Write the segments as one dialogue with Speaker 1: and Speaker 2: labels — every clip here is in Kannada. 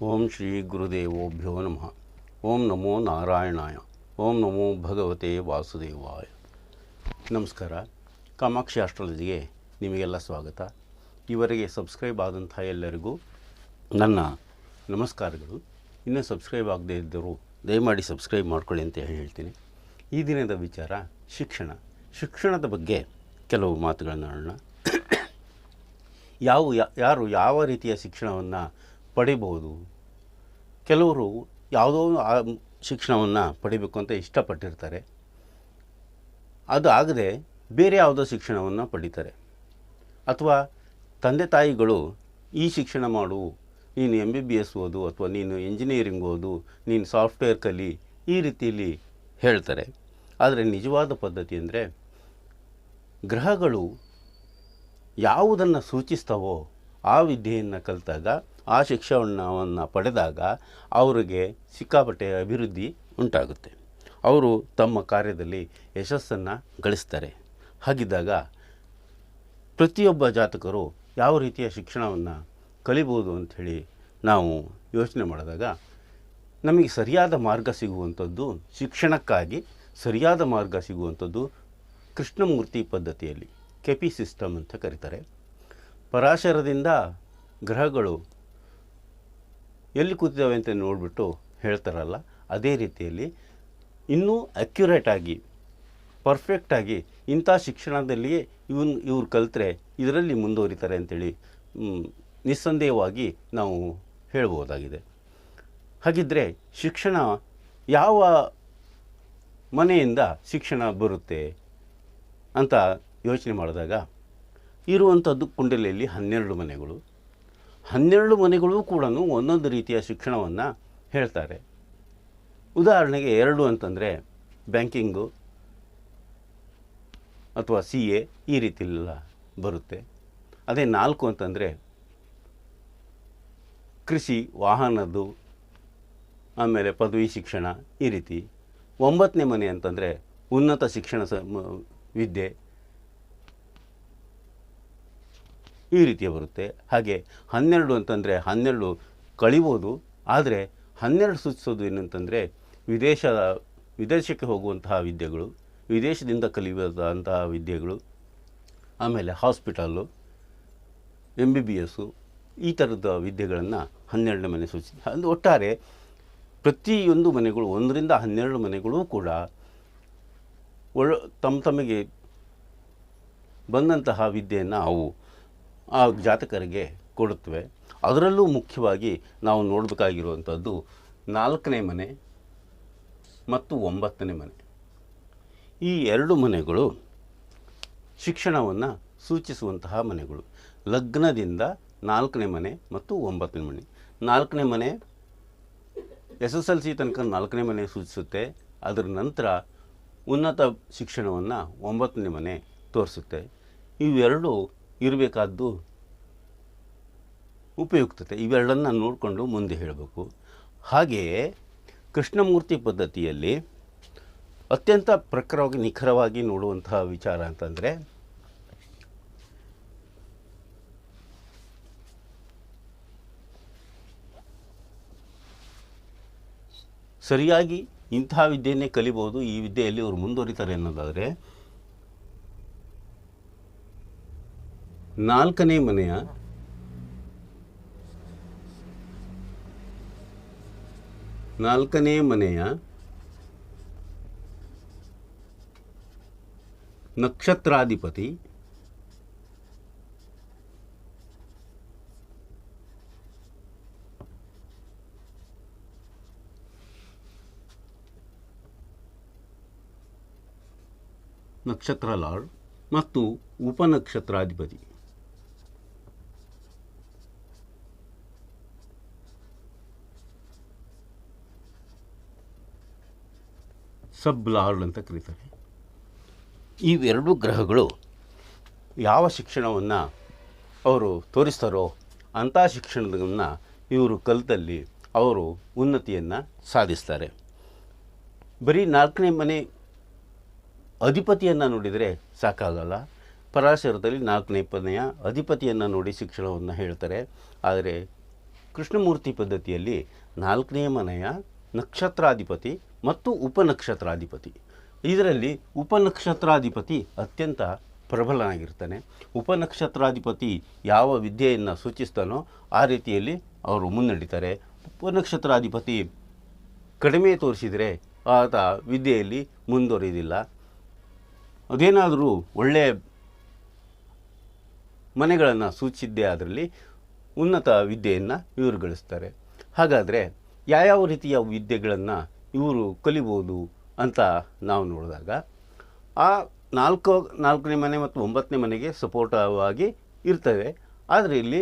Speaker 1: ಓಂ ಶ್ರೀ ಗುರುದೇವೋಭ್ಯೋ ನಮಃ. ಓಂ ನಮೋ ನಾರಾಯಣಾಯ. ಓಂ ನಮೋ ಭಗವತೆ ವಾಸುದೇವಾಯ. ನಮಸ್ಕಾರ. ಕಾಮಾಕ್ಷಿ ಆಸ್ಟ್ರಾಲಜಿಗೆ ನಿಮಗೆಲ್ಲ ಸ್ವಾಗತ. ಇವರಿಗೆ ಸಬ್ಸ್ಕ್ರೈಬ್ ಆದಂಥ ಎಲ್ಲರಿಗೂ ನನ್ನ ನಮಸ್ಕಾರಗಳು. ಇನ್ನೂ ಸಬ್ಸ್ಕ್ರೈಬ್ ಆಗದೇ ಇದ್ದರೂ ದಯಮಾಡಿ ಸಬ್ಸ್ಕ್ರೈಬ್ ಮಾಡ್ಕೊಳ್ಳಿ ಅಂತ ಹೇಳ್ತೀನಿ. ಈ ದಿನದ ವಿಚಾರ ಶಿಕ್ಷಣ. ಶಿಕ್ಷಣದ ಬಗ್ಗೆ ಕೆಲವು ಮಾತುಗಳನ್ನು ಯಾವ, ಯಾರು ಯಾವ ರೀತಿಯ ಶಿಕ್ಷಣವನ್ನು ಪಡಿಬೋದು ಕೆಲವರು ಯಾವುದೋ ಆ ಶಿಕ್ಷಣವನ್ನು ಪಡಿಬೇಕು ಅಂತ ಇಷ್ಟಪಟ್ಟಿರ್ತಾರೆ. ಅದು ಆಗದೆ ಬೇರೆ ಯಾವುದೋ ಶಿಕ್ಷಣವನ್ನು ಪಡಿತಾರೆ. ಅಥವಾ ತಂದೆ ತಾಯಿಗಳು ಈ ಶಿಕ್ಷಣ ಮಾಡು, ನೀನು ಎಂ ಬಿ ಬಿ ಎಸ್ ಓದು ಅಥವಾ ನೀನು ಇಂಜಿನಿಯರಿಂಗ್ ಓದು, ನೀನು ಸಾಫ್ಟ್ವೇರ್ ಕಲಿ ಈ ರೀತಿಯಲ್ಲಿ ಹೇಳ್ತಾರೆ. ಆದರೆ ನಿಜವಾದ ಪದ್ಧತಿ ಅಂದರೆ ಗ್ರಹಗಳು ಯಾವುದನ್ನು ಸೂಚಿಸ್ತಾವೋ ಆ ವಿದ್ಯೆಯನ್ನು ಕಲಿತಾಗ ಆ ಶಿಕ್ಷಣವನ್ನು ಪಡೆದಾಗ ಅವರಿಗೆ ಸಿಕ್ಕಾಪಟ್ಟೆ ಅಭಿವೃದ್ಧಿ ಉಂಟಾಗುತ್ತೆ. ಅವರು ತಮ್ಮ ಕಾರ್ಯದಲ್ಲಿ ಯಶಸ್ಸನ್ನು ಗಳಿಸ್ತಾರೆ. ಹಾಗಿದ್ದಾಗ ಪ್ರತಿಯೊಬ್ಬ ಜಾತಕರು ಯಾವ ರೀತಿಯ ಶಿಕ್ಷಣವನ್ನು ಕಲಿಬೋದು ಅಂಥೇಳಿ ನಾವು ಯೋಚನೆ ಮಾಡಿದಾಗ ನಮಗೆ ಸರಿಯಾದ ಮಾರ್ಗ ಸಿಗುವಂಥದ್ದು ಶಿಕ್ಷಣಕ್ಕಾಗಿ ಸರಿಯಾದ ಮಾರ್ಗ ಸಿಗುವಂಥದ್ದು ಕೃಷ್ಣಮೂರ್ತಿ ಪದ್ಧತಿಯಲ್ಲಿ, ಕೆಪಿ ಸಿಸ್ಟಮ್ ಅಂತ ಕರೀತಾರೆ. ಪರಾಶರದಿಂದ ಗ್ರಹಗಳು ಎಲ್ಲಿ ಕೂತಿದ್ದಾವೆ ಅಂತ ನೋಡಿಬಿಟ್ಟು ಹೇಳ್ತಾರಲ್ಲ, ಅದೇ ರೀತಿಯಲ್ಲಿ ಇನ್ನೂ ಅಕ್ಯುರೇಟಾಗಿ ಪರ್ಫೆಕ್ಟಾಗಿ ಇಂಥ ಶಿಕ್ಷಣದಲ್ಲಿಯೇ ಇವನ್, ಇವ್ರು ಕಲಿತ್ರೆ ಇದರಲ್ಲಿ ಮುಂದುವರಿತಾರೆ ಅಂತೇಳಿ ನಿಸ್ಸಂದೇಹವಾಗಿ ನಾವು ಹೇಳ್ಬೋದಾಗಿದೆ. ಹಾಗಿದ್ದರೆ ಶಿಕ್ಷಣ ಯಾವ ಮನೆಯಿಂದ ಶಿಕ್ಷಣ ಬರುತ್ತೆ ಅಂತ ಯೋಚನೆ ಮಾಡಿದಾಗ ಇರುವಂಥದ್ದು ಕುಂಡಲಿಯಲ್ಲಿ ಹನ್ನೆರಡು ಮನೆಗಳು. ಹನ್ನೆರಡು ಮನೆಗಳು ಕೂಡ ಒಂದೊಂದು ರೀತಿಯ ಶಿಕ್ಷಣವನ್ನು ಹೇಳ್ತಾರೆ. ಉದಾಹರಣೆಗೆ ಎರಡು ಅಂತಂದರೆ ಬ್ಯಾಂಕಿಂಗು ಅಥವಾ ಸಿ ಎ ಈ ರೀತಿಯೆಲ್ಲ ಬರುತ್ತೆ. ಅದೇ ನಾಲ್ಕು ಅಂತಂದರೆ ಕೃಷಿ, ವಾಹನದ್ದು, ಆಮೇಲೆ ಪದವಿ ಶಿಕ್ಷಣ ಈ ರೀತಿ. ಒಂಬತ್ತನೇ ಮನೆ ಅಂತಂದರೆ ಉನ್ನತ ಶಿಕ್ಷಣ ಸ ವಿದ್ಯೆ ಈ ರೀತಿಯ ಬರುತ್ತೆ. ಹಾಗೆ ಹನ್ನೆರಡು ಅಂತಂದರೆ ಹನ್ನೆರಡು ಕಳಿಬೋದು. ಆದರೆ ಹನ್ನೆರಡು ಸೂಚಿಸೋದು ಏನಂತಂದರೆ ವಿದೇಶ, ವಿದೇಶಕ್ಕೆ ಹೋಗುವಂತಹ ವಿದ್ಯೆಗಳು, ವಿದೇಶದಿಂದ ಕಲಿಯುವಂತಹ ವಿದ್ಯೆಗಳು, ಆಮೇಲೆ hospital M B B S ಈ ಥರದ ವಿದ್ಯೆಗಳನ್ನು ಹನ್ನೆರಡನೇ ಮನೆ ಸೂಚಿ ಅಂದು ಒಟ್ಟಾರೆ ಪ್ರತಿಯೊಂದು ಮನೆಗಳು, ಒಂದರಿಂದ ಹನ್ನೆರಡು ಮನೆಗಳು ಕೂಡ ಒಳ ತಮ್ಮ ತಮಗೆ ಬಂದಂತಹ ವಿದ್ಯೆಯನ್ನು ಅವು ಆ ಜಾತಕರಿಗೆ ಕೊಡುತ್ತವೆ. ಅದರಲ್ಲೂ ಮುಖ್ಯವಾಗಿ ನಾವು ನೋಡಬೇಕಾಗಿರುವಂಥದ್ದು ನಾಲ್ಕನೇ ಮನೆ ಮತ್ತು ಒಂಬತ್ತನೇ ಮನೆ. ಈ ಎರಡು ಮನೆಗಳು ಶಿಕ್ಷಣವನ್ನು ಸೂಚಿಸುವಂತಹ ಮನೆಗಳು. ಲಗ್ನದಿಂದ ನಾಲ್ಕನೇ ಮನೆ ಮತ್ತು ಒಂಬತ್ತನೇ ಮನೆ. ನಾಲ್ಕನೇ ಮನೆ ಎಸ್ ಎಸ್ ಎಲ್ ಸಿ ತನಕ ನಾಲ್ಕನೇ ಮನೆ ಸೂಚಿಸುತ್ತೆ. ಅದರ ನಂತರ ಉನ್ನತ ಶಿಕ್ಷಣವನ್ನು ಒಂಬತ್ತನೇ ಮನೆ ತೋರಿಸುತ್ತೆ. ಇವೆರಡು ಇರಬೇಕಾದ್ದು ಉಪಯುಕ್ತತೆ. ಇವೆರಡನ್ನು ನೋಡಿಕೊಂಡು ಮುಂದೆ ಹೇಳಬೇಕು. ಹಾಗೆಯೇ ಕೃಷ್ಣಮೂರ್ತಿ ಪದ್ಧತಿಯಲ್ಲಿ ಅತ್ಯಂತ ಪ್ರಖರವಾಗಿ, ನಿಖರವಾಗಿ ನೋಡುವಂತಹ ವಿಚಾರ ಅಂತಂದರೆ, ಸರಿಯಾಗಿ ಇಂತಹ ವಿದ್ಯೆಯನ್ನೇ ಕಲಿಬೋದು ಈ ವಿದ್ಯೆಯಲ್ಲಿ ಅವರು ಮುಂದುವರಿತಾರೆ ಅನ್ನೋದಾದರೆ ನಾಲ್ಕನೇ ಮನೆಯ ನಾಲ್ಕನೇ ಮನೆಯ ನಕ್ಷತ್ರಾಧಿಪತಿ ನಕ್ಷತ್ರ ಲಾರ್ಡ್ ಮತ್ತು ಉಪನಕ್ಷತ್ರಾಧಿಪತಿ. ಸಬ್ ಲಾರ್ಡ್ ಅಂತ ಕರೀತಾರೆ. ಇವೆರಡು ಗ್ರಹಗಳು ಯಾವ ಶಿಕ್ಷಣವನ್ನು ಅವರು ತೋರಿಸ್ತಾರೋ ಅಂಥ ಶಿಕ್ಷಣವನ್ನು ಇವರು ಕಲಿತಲ್ಲಿ ಅವರು ಉನ್ನತಿಯನ್ನು ಸಾಧಿಸ್ತಾರೆ. ಬರೀ ನಾಲ್ಕನೇ ಮನೆ ಅಧಿಪತಿಯನ್ನು ನೋಡಿದರೆ ಸಾಕಾಗಲ್ಲ. ಪರಾಶರದಲ್ಲಿ ನಾಲ್ಕನೇ ಮನೆಯ ಅಧಿಪತಿಯನ್ನು ನೋಡಿ ಶಿಕ್ಷಣವನ್ನು ಹೇಳ್ತಾರೆ. ಆದರೆ ಕೃಷ್ಣಮೂರ್ತಿ ಪದ್ಧತಿಯಲ್ಲಿ ನಾಲ್ಕನೇ ಮನೆಯ ನಕ್ಷತ್ರಾಧಿಪತಿ ಮತ್ತು ಉಪನಕ್ಷತ್ರಾಧಿಪತಿ. ಇದರಲ್ಲಿ ಉಪನಕ್ಷತ್ರಾಧಿಪತಿ ಅತ್ಯಂತ ಪ್ರಬಲನಾಗಿರ್ತಾನೆ. ಉಪನಕ್ಷತ್ರಾಧಿಪತಿ ಯಾವ ವಿದ್ಯೆಯನ್ನು ಸೂಚಿಸ್ತಾನೋ ಆ ರೀತಿಯಲ್ಲಿ ಅವರು ಮುನ್ನಡೀತಾರೆ. ಉಪನಕ್ಷತ್ರಾಧಿಪತಿ ಕಡಿಮೆ ತೋರಿಸಿದರೆ ಆತ ವಿದ್ಯೆಯಲ್ಲಿ ಮುಂದುವರಿಯೋದಿಲ್ಲ ಅದೇನಾದರೂ ಒಳ್ಳೆಯ ಮನೆಗಳನ್ನು ಸೂಚಿಸಿದ್ದೇ ಅದರಲ್ಲಿ ಉನ್ನತ ವಿದ್ಯೆಯನ್ನು ಇವರು ಗಳಿಸ್ತಾರೆ. ಹಾಗಾದರೆ ಯಾವ್ಯಾವ ರೀತಿಯ ವಿದ್ಯೆಗಳನ್ನು ಇವರು ಕಲಿಬೋದು ಅಂತ ನಾವು ನೋಡಿದಾಗ ಆ ನಾಲ್ಕು, ನಾಲ್ಕನೇ ಮನೆ ಮತ್ತು ಒಂಬತ್ತನೇ ಮನೆಗೆ ಸಪೋರ್ಟವಾಗಿ ಇರ್ತವೆ. ಆದರೆ ಇಲ್ಲಿ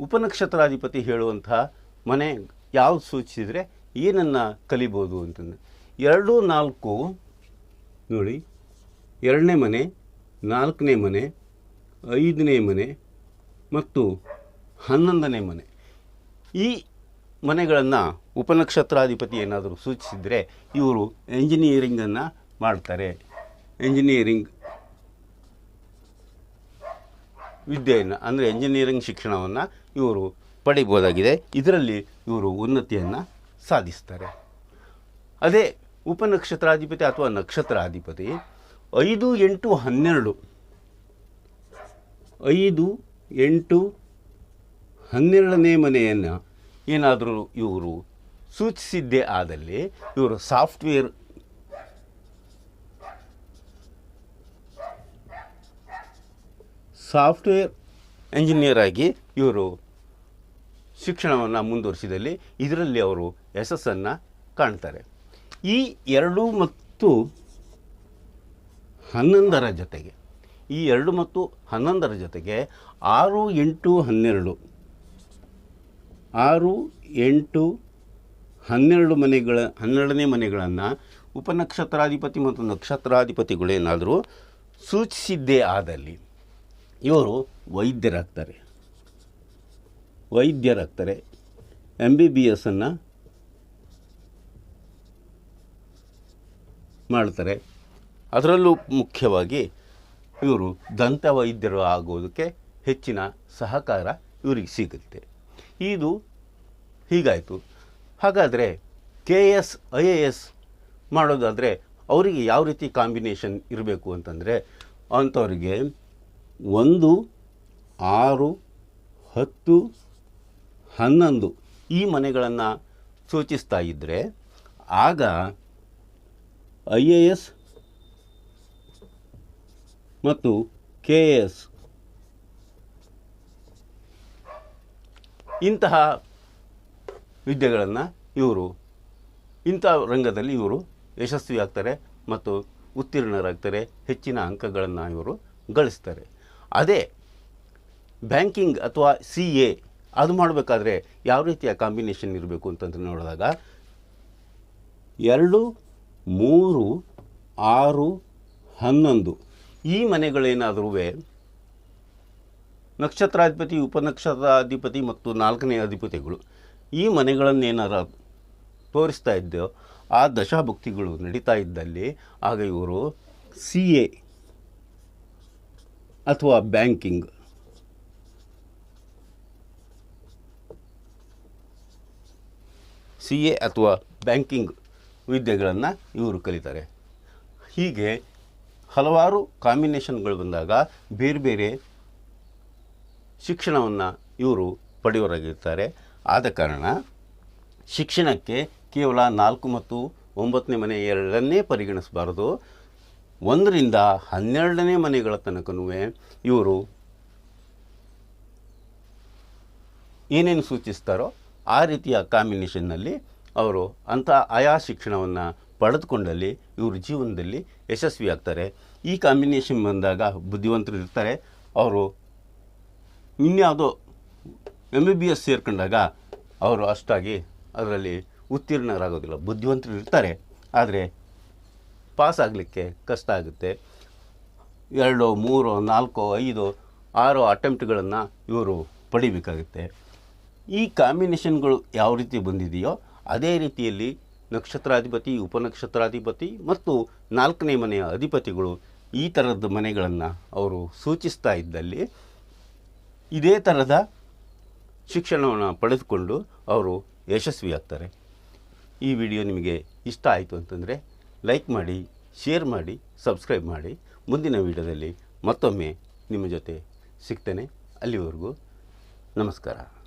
Speaker 1: ಉಪನಕ್ಷತ್ರಾಧಿಪತಿ ಹೇಳುವಂತಹ ಮನೆ ಯಾವ್ದು ಸೂಚಿಸಿದರೆ ಏನನ್ನು ಕಲಿಬೋದು ಅಂತಂದರೆ ಎರಡು, ನಾಲ್ಕು, ನೋಡಿ, ಎರಡನೇ ಮನೆ, ನಾಲ್ಕನೇ ಮನೆ, ಐದನೇ ಮನೆ ಮತ್ತು ಹನ್ನೊಂದನೇ ಮನೆ. ಈ ಮನೆಗಳನ್ನು ಉಪನಕ್ಷತ್ರಾಧಿಪತಿ ಏನಾದರೂ ಸೂಚಿಸಿದರೆ ಇವರು ಎಂಜಿನಿಯರಿಂಗನ್ನು ಮಾಡ್ತಾರೆ. ಎಂಜಿನಿಯರಿಂಗ್ ವಿದ್ಯೆಯನ್ನು, ಅಂದರೆ ಎಂಜಿನಿಯರಿಂಗ್ ಶಿಕ್ಷಣವನ್ನು ಇವರು ಪಡಿಬೋದಾಗಿದೆ ಇದರಲ್ಲಿ ಇವರು ಉನ್ನತಿಯನ್ನು ಸಾಧಿಸ್ತಾರೆ. ಅದೇ ಉಪನಕ್ಷತ್ರಾಧಿಪತಿ ಅಥವಾ ನಕ್ಷತ್ರಾಧಿಪತಿ ಐದು ಎಂಟು ಹನ್ನೆರಡು, ಐದು ಎಂಟು ಹನ್ನೆರಡನೇ ಮನೆಯನ್ನು ಏನಾದರೂ ಇವರು ಸೂಚಿಸಿದ್ದೇ ಆದಲ್ಲಿ ಇವರು ಸಾಫ್ಟ್ವೇರ್ ಸಾಫ್ಟ್ವೇರ್ ಎಂಜಿನಿಯರ್ ಆಗಿ ಇವರು ಶಿಕ್ಷಣವನ್ನು ಮುಂದುವರಿಸಿದಲ್ಲಿ ಇದರಲ್ಲಿ ಅವರು ಯಶಸ್ಸನ್ನು ಕಾಣ್ತಾರೆ. ಈ ಎರಡು ಮತ್ತು ಹನ್ನೊಂದರ ಜೊತೆಗೆ, ಈ ಎರಡು ಮತ್ತು ಹನ್ನೊಂದರ ಜೊತೆಗೆ ಆರು ಎಂಟು ಹನ್ನೆರಡು ಆರು, ಎಂಟು, ಹನ್ನೆರಡು ಮನೆಗಳ, ಹನ್ನೆರಡನೇ ಮನೆಗಳನ್ನು ಉಪನಕ್ಷತ್ರಾಧಿಪತಿ ಮತ್ತು ನಕ್ಷತ್ರಾಧಿಪತಿಗಳೇನಾದರೂ ಸೂಚಿಸಿದ್ದೇ ಆದಲ್ಲಿ ಇವರು ವೈದ್ಯರಾಗ್ತಾರೆ. ವೈದ್ಯರಾಗ್ತಾರೆ. ಎಂ ಬಿ ಬಿ ಎಸ್ಸನ್ನು ಮಾಡ್ತಾರೆ. ಅದರಲ್ಲೂ ಮುಖ್ಯವಾಗಿ ಇವರು ದಂತ ವೈದ್ಯರು ಆಗೋದಕ್ಕೆ ಹೆಚ್ಚಿನ ಸಹಕಾರ ಇವರಿಗೆ ಸಿಗುತ್ತೆ. ಇದು ಹೀಗಾಯಿತು. ಹಾಗಾದರೆ K S, I A S ಮಾಡೋದಾದರೆ ಅವರಿಗೆ ಯಾವ ರೀತಿ ಕಾಂಬಿನೇಷನ್ ಇರಬೇಕು ಅಂತಂದರೆ ಅಂಥವ್ರಿಗೆ ಒಂದು, ಆರು, ಹತ್ತು, ಹನ್ನೊಂದು ಈ ಮನೆಗಳನ್ನು ಸೂಚಿಸ್ತಾ ಇದ್ದರೆ ಆಗ ಐ ಎ ಎಸ್ ಮತ್ತು ಕೆ ಎಸ್ ಇಂತಹ ವಿದ್ಯೆಗಳನ್ನು ಇವರು, ಇಂಥ ರಂಗದಲ್ಲಿ ಇವರು ಯಶಸ್ವಿಯಾಗ್ತಾರೆ ಮತ್ತು ಉತ್ತೀರ್ಣರಾಗ್ತಾರೆ, ಹೆಚ್ಚಿನ ಅಂಕಗಳನ್ನು ಇವರು ಗಳಿಸ್ತಾರೆ. ಅದೇ ಬ್ಯಾಂಕಿಂಗ್ ಅಥವಾ ಸಿ ಎ ಅದು ಮಾಡಬೇಕಾದ್ರೆ ಯಾವ ರೀತಿಯ ಕಾಂಬಿನೇಷನ್ ಇರಬೇಕು ಅಂತಂದ್ರೆ ನೋಡಿದಾಗ ಎರಡು, ಮೂರು, ಆರು, ಹನ್ನೊಂದು ಈ ಮನೆಗಳೇನಾದರೂ ನಕ್ಷತ್ರಾಧಿಪತಿ, ಉಪನಕ್ಷತ್ರಾಧಿಪತಿ ಮತ್ತು ನಾಲ್ಕನೇ ಅಧಿಪತಿಗಳು ಈ ಮನೆಗಳನ್ನೇನಾರ ತೋರಿಸ್ತಾ ಇದ್ದೋ, ಆ ದಶಾಭುಕ್ತಿಗಳು ನಡೀತಾ ಇದ್ದಲ್ಲಿ, ಆಗ ಇವರು ಸಿ ಎ ಅಥವಾ ಬ್ಯಾಂಕಿಂಗ್ ಸಿ ಎ ಅಥವಾ ಬ್ಯಾಂಕಿಂಗ್ ವಿದ್ಯೆಗಳನ್ನು ಇವರು ಕಲಿತಾರೆ. ಹೀಗೆ ಹಲವಾರು ಕಾಂಬಿನೇಷನ್ಗಳು ಬಂದಾಗ ಬೇರೆ ಬೇರೆ ಶಿಕ್ಷಣವನ್ನು ಇವರು ಪಡೆಯೋರಾಗಿರ್ತಾರೆ. ಆದ ಕಾರಣ ಶಿಕ್ಷಣಕ್ಕೆ ಕೇವಲ ನಾಲ್ಕು ಮತ್ತು ಒಂಬತ್ತನೇ ಮನೆ ಎರಡನ್ನೇ ಪರಿಗಣಿಸಬಾರದು. ಒಂದರಿಂದ ಹನ್ನೆರಡನೇ ಮನೆಗಳ ತನಕನೂ ಇವರು ಏನೇನು ಸೂಚಿಸ್ತಾರೋ ಆ ರೀತಿಯ ಕಾಂಬಿನೇಷನ್ನಲ್ಲಿ ಅವರು ಅಂಥ ಆಯಾ ಶಿಕ್ಷಣವನ್ನು ಪಡೆದುಕೊಂಡಲ್ಲಿ ಇವರು ಜೀವನದಲ್ಲಿ ಯಶಸ್ವಿಯಾಗ್ತಾರೆ. ಈ ಕಾಂಬಿನೇಷನ್ ಬಂದಾಗ ಬುದ್ಧಿವಂತರು ಇರ್ತಾರೆ ಅವರು ಇನ್ಯಾವುದೋ ಎಂ ಬಿ ಬಿ ಎಸ್ ಸೇರ್ಕೊಂಡಾಗ ಅವರು ಅಷ್ಟಾಗಿ ಅದರಲ್ಲಿ ಉತ್ತೀರ್ಣರಾಗೋದಿಲ್ಲ. ಬುದ್ಧಿವಂತರು ಇರ್ತಾರೆ. ಆದರೆ ಪಾಸ್ ಆಗಲಿಕ್ಕೆ ಕಷ್ಟ ಆಗುತ್ತೆ. ಎರಡು, ಮೂರು, ನಾಲ್ಕು, ಐದು, ಆರು ಅಟೆಂಪ್ಟ್ಗಳನ್ನು ಇವರು ಪಡಿಬೇಕಾಗುತ್ತೆ. ಈ ಕಾಂಬಿನೇಷನ್ಗಳು ಯಾವ ರೀತಿ ಬಂದಿದೆಯೋ ಅದೇ ರೀತಿಯಲ್ಲಿ ನಕ್ಷತ್ರಾಧಿಪತಿ, ಉಪನಕ್ಷತ್ರಾಧಿಪತಿ ಮತ್ತು ನಾಲ್ಕನೇ ಮನೆಯ ಅಧಿಪತಿಗಳು ಈ ಥರದ ಮನೆಗಳನ್ನು ಅವರು ಸೂಚಿಸ್ತಾ ಇದ್ದಲ್ಲಿ ಇದೇ ಥರದ ಶಿಕ್ಷಣವನ್ನು ಪಡೆದುಕೊಂಡು ಅವರು ಯಶಸ್ವಿಯಾಗ್ತಾರೆ. ಈ ವಿಡಿಯೋ ನಿಮಗೆ ಇಷ್ಟ ಆಯಿತು ಅಂತಂದರೆ ಲೈಕ್ ಮಾಡಿ, ಶೇರ್ ಮಾಡಿ, ಸಬ್ಸ್ಕ್ರೈಬ್ ಮಾಡಿ. ಮುಂದಿನ ವಿಡಿಯೋದಲ್ಲಿ ಮತ್ತೊಮ್ಮೆ ನಿಮ್ಮ ಜೊತೆ ಸಿಗ್ತೇನೆ. ಅಲ್ಲಿವರೆಗೂ ನಮಸ್ಕಾರ.